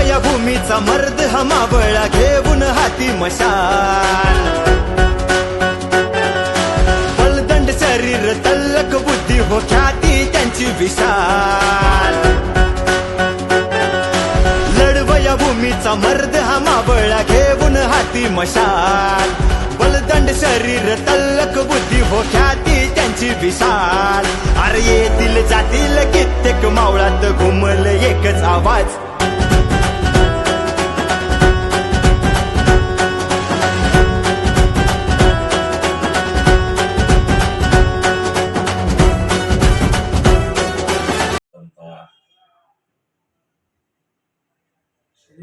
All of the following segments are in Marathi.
या भूमीचा मर्द हा मावळा घेऊन हाती मशाल. बलदंड शरीर तल्लक बुद्धी हो ख्याती त्यांची विशाल. लढवया भूमीचा मर्द हा मावळा घेऊन हाती मशाल. बलदंड शरीर तल्लक बुद्धी हो ख्याती त्यांची विशाल. अरे येतील जातील कित्येक मावळात घुमल एकच आवाज.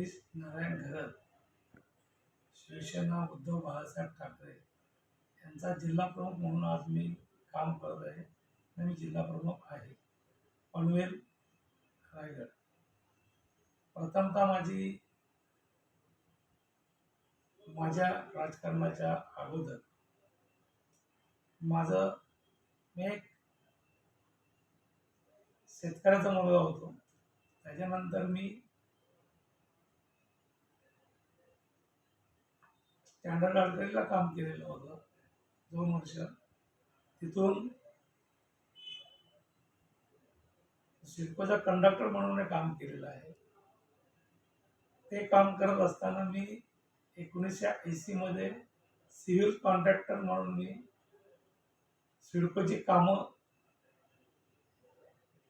जगदीश नारायण घरत शिवसेना उद्धव बाळासाहेब ठाकरे यांचा जिल्हा प्रमुख म्हणून आज मी काम करत आहे आणि मी जिल्हा प्रमुख आहे. पनवेल रायगड. प्रथमतः माझी माझ्या राजकारणाच्या अगोदर माझं मी एक शेतकऱ्याचा मुलगा होतो. त्याच्यानंतर मी स्टँडर्ड ऑर्डरीला काम केलेलं होतं. दोन वर्ष. तिथून शिल्पचा कंडक्टर म्हणून काम केलेलं आहे. ते काम करत असताना मी एकोणीसशे ऐंशीमध्ये सिव्हिल कॉन्ट्रॅक्टर म्हणून मी सिडकोची कामं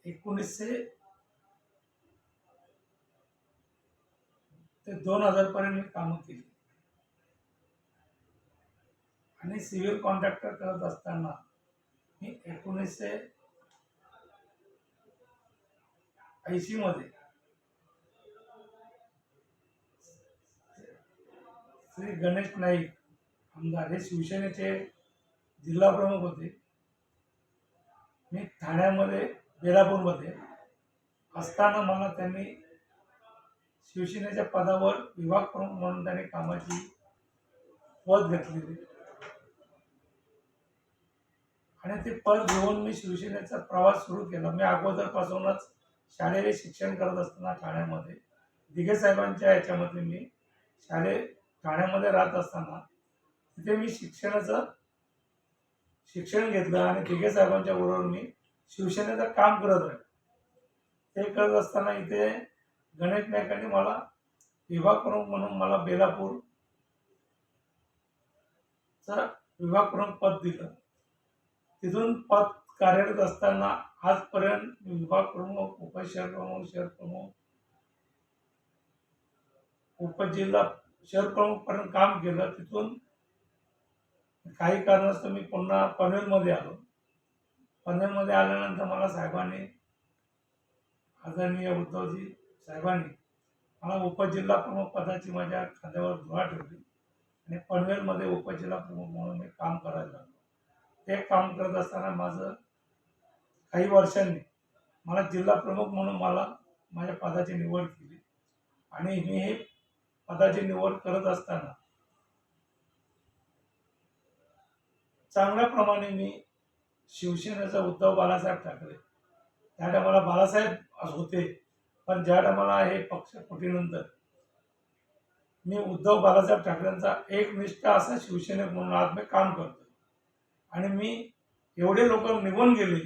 एकोणीसशे ते दोन हजार पर्यंत मी कामं केली. आणि सिव्हिल कॉन्ट्रॅक्टर करत असताना मी एकोणीसशे ऐंशी मध्ये श्री गणेश नाईक आमदार हे शिवसेनेचे जिल्हा प्रमुख होते. मी ठाण्यामध्ये बेलापूरमध्ये असताना मला त्यांनी शिवसेनेच्या पदावर विभाग प्रमुख म्हणून त्यांनी कामाची पद घेतलेली. आणि ते पद घेऊन मी शिवसेनेचा प्रवास सुरू केला. मी अगोदरपासूनच शालेय शिक्षण करत असताना ठाण्यामध्ये. दिघे साहेबांच्या याच्यामध्ये मी शालेय ठाण्यामध्ये राहत असताना तिथे मी शिक्षणाचं शिक्षण घेतलं आणि दिघे साहेबांच्या बरोबर मी शिवसेनेचं काम करत राहिलो. ते करत असताना इथे गणेश नायकांनी मला विभाग प्रमुख म्हणून मला बेलापूर विभाग प्रमुख पद दिलं. तिथून पद कार्यरत असताना आजपर्यंत विभाग प्रमुख उपशहर प्रमुख शहर प्रमुख उपजिल्हा शहर प्रमुख पर्यंत काम केलं. तिथून काही कारणास्तव मी पुन्हा पनवेलमध्ये आलो. पनवेलमध्ये आल्यानंतर मला साहेबांनी आदरणीय उद्धवजी साहेबांनी मला उपजिल्हा प्रमुख पदाची माझ्या खांद्यावर धुळा ठेवली आणि पनवेलमध्ये उपजिल्हा प्रमुख म्हणून मी काम करायला लागलो. हे काम करत असताना माझं काही वर्षांनी मला जिल्हा प्रमुख म्हणून मला माझ्या पदाची निवड केली. आणि मी हे पदाची निवड करत असताना चांगल्या प्रमाणे मी शिवसेनेचा उद्धव बाळासाहेब ठाकरे त्या टायमाला बाळासाहेब होते पण ज्या टायमाला हे पक्ष फुटीनंतर मी उद्धव बाळासाहेब ठाकरेंचा एक निष्ठा असा शिवसेनेक म्हणून आज मी काम करतो आणि मी एवढे लोक निघून गेले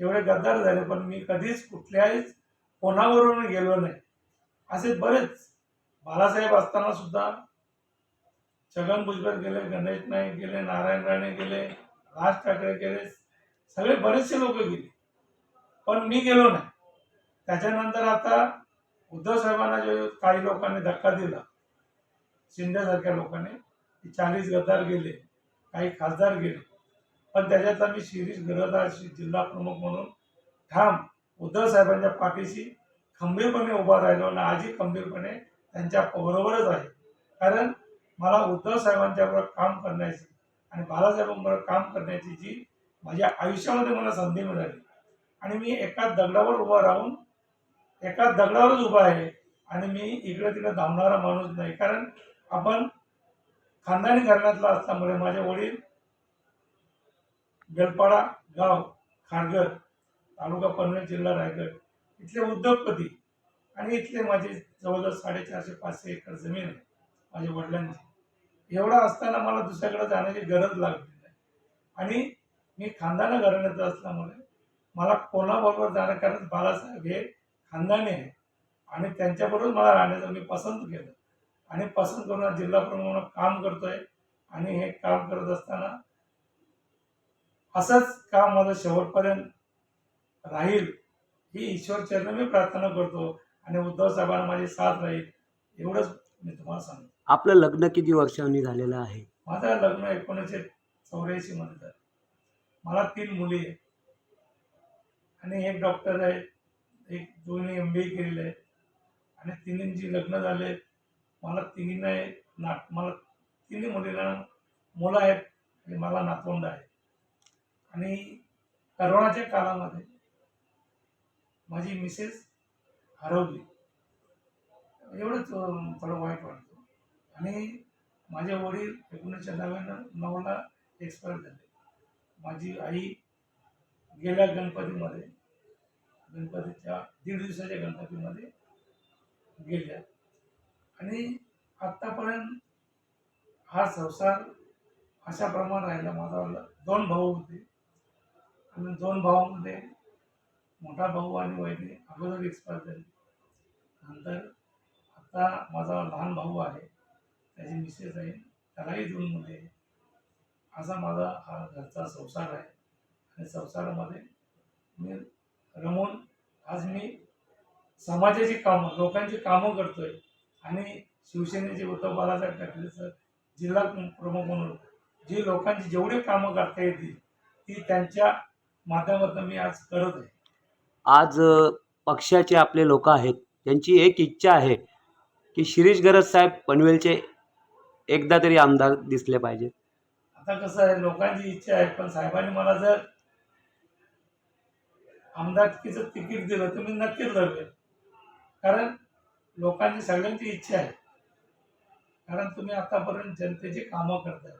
एवढे गद्दार झाले पण मी कधीच कुठल्याहीच कोणावरून गेलो नाही. असे बरेच बाळासाहेब असताना सुद्धा छगन भुजबळ गेले गणेश नाईक गेले नारायण राणे गेले राज ठाकरे गेले सगळे बरेचसे लोक गेले. पण मी गेलो नाही. त्याच्यानंतर आता उद्धव साहेबांना जे काही लोकांनी धक्का दिला शिंदेसारख्या लोकांनी चाळीस गद्दार गेले काही खासदार गेले पण त्याच्यातला मी शिरीष गरजदार जिल्हा प्रमुख म्हणून ठाम उद्धव साहेबांच्या पाठीशी खंबीरपणे उभा राहिलो आणि आजही खंबीरपणे त्यांच्या बरोबरच आहे. कारण मला उद्धव साहेबांच्याबरोबर काम करण्याची आणि बाळासाहेबांबरोबर काम करण्याची जी माझ्या आयुष्यामध्ये मला संधी मिळाली. आणि मी एका दगडावर उभा राहून एका दगडावरच उभा आहे आणि मी इकडे तिकडे धावणारा माणूस नाही. कारण आपण खानदानी घराण्यातला असल्यामुळे माझे वडील बेलपाडा गाव खारघर तालुका पनवेल जिल्हा रायगड. इथले उद्योगपती आणि इथले माझे जवळजवळ साडेचारशे पाचशे एकर जमीन आहे माझ्या वडिलांची. एवढा असताना मला दुसऱ्याकडे जाण्याची गरज लागली नाही. आणि मी खानदाना घराण्याचा असल्यामुळे मला कोणाबरोबर जाणं कारण बाळासाहेब हे खानदानी आहे आणि त्यांच्याबरोबर मला राहण्याचं मी पसंत केलं. आणि पसंत करून जिल्हा प्रमुख म्हणून काम करतोय. आणि हे काम करत असताना असंच काम माझं शेवटपर्यंत राहील ही ईश्वर चरण मी प्रार्थना करतो. आणि उद्धव साहेबांना माझी साथ राहील एवढंच मी तुम्हाला सांगतो. आपलं लग्न किती वर्षांनी झालेलं आहे? माझं लग्न एकोणीसशे चौऱ्याऐंशी मध्ये झालं. मला तीन मुली आहेत. आणि एक डॉक्टर आहे एक दोन्ही एम बी ए केलेले आहे. आणि तिन्हींची लग्न झाले. मला तिन्हींना ना मला तिन्ही मुलींना मुलं आहेत आणि मला नातवंड आहे. आणि करोनाच्या काळामध्ये माझी मिसेस हरवली. एवढंच थोडं वाईट वाटतं. आणि माझे वडील एकोणीसशे नव्याण्णव नऊला एक्सपायर झाले. माझी आई गेल्या गणपतीमध्ये गणपतीच्या दीड दिवसाच्या गणपतीमध्ये गेल्या. आणि आत्तापर्यंत हा संसार अशा प्रमाणे राहिला. माझा दोन भाऊ होते. आणि दोन भावामध्ये मोठा भाऊ आणि वहिनी अगोदर एक्सपायर झाली. नंतर आता माझा लहान भाऊ आहे त्याची मिसेस आहे त्यालाही दोन मुले आहे असा माझा हा घरचा संसार आहे. आणि संसारामध्ये मी रमून आज मी समाजाची कामं लोकांची कामं करतोय. आणि शिवसेनेचे उद्धव बाळासाहेब ठाकरेचं जिल्हा प्रमुख म्हणून जी लोकांची जेवढी कामं करता येतील ती त्यांच्या माध्यमातून मी आज करत आहे. आज पक्षाचे आपले लोक आहेत. त्यांची एक इच्छा आहे की शिरीष गरज साहेब पनवेलचे एकदा तरी आमदार दिसले पाहिजेत. आता कसं आहे लोकांची इच्छा आहे पण साहेबांनी मला जर आमदारकीचं तिकीट दिलं तर मी नक्कीच लढवेन कारण लोकांची सगळ्यांची इच्छा आहे. कारण तुम्ही आतापर्यंत जनतेची कामं करताय.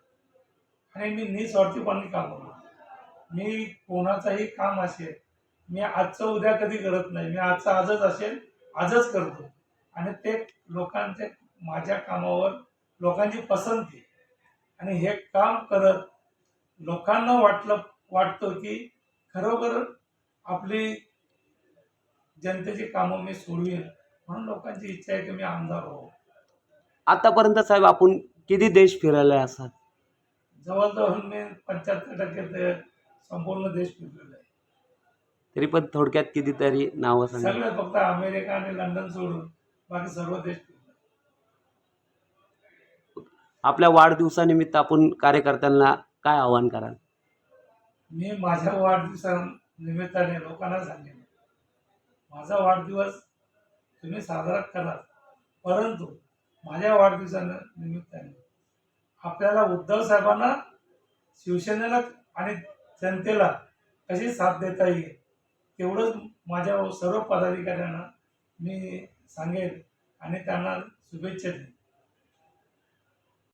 आणि मी निस्वार्थीपणे कामं करतो मी कोणाचंही काम असेल मी आजचं उद्या कधी करत नाही मी आजचं आजच असेल आजच करतो. आणि ते लोकांचे माझ्या कामावर लोकांची पसंती. आणि हे काम करत लोकांना वाटलं वाटतं की खरोखर आपली जनतेची कामं मी सोडवीन म्हणून लोकांची इच्छा आहे की मी आमदार हो आतापर्यंत साहेब आपण किती देश फिरायला असाल जवळजवळ मी पंच्याहत्तर टक्के ते संपूर्ण देश फिरलेला आहे. तरी पण थोडक्यात कितीतरी नावं सांगा. सगळे फक्त अमेरिका आणि लंडन सोडून बाकी सर्व देश फिरले आपल्या वाढदिवसानिमित्त आपण कार्यकर्त्यांना काय आवाहन कराल? मी माझ्या वाढदिवसा निमित्ताने लोकांना सांगेन. माझा वाढदिवस तुम्ही साजरा करा परंतु माझ्या वाढदिवसा निमित्ताने आपल्याला उद्धव साहेबांना शिवसेनेला आणि जनतेला कशी साथ देता येईल? तेवढंच माझ्या सर्व पदाधिकाऱ्यांना मी सांगेन आणि त्यांना शुभेच्छा देईन.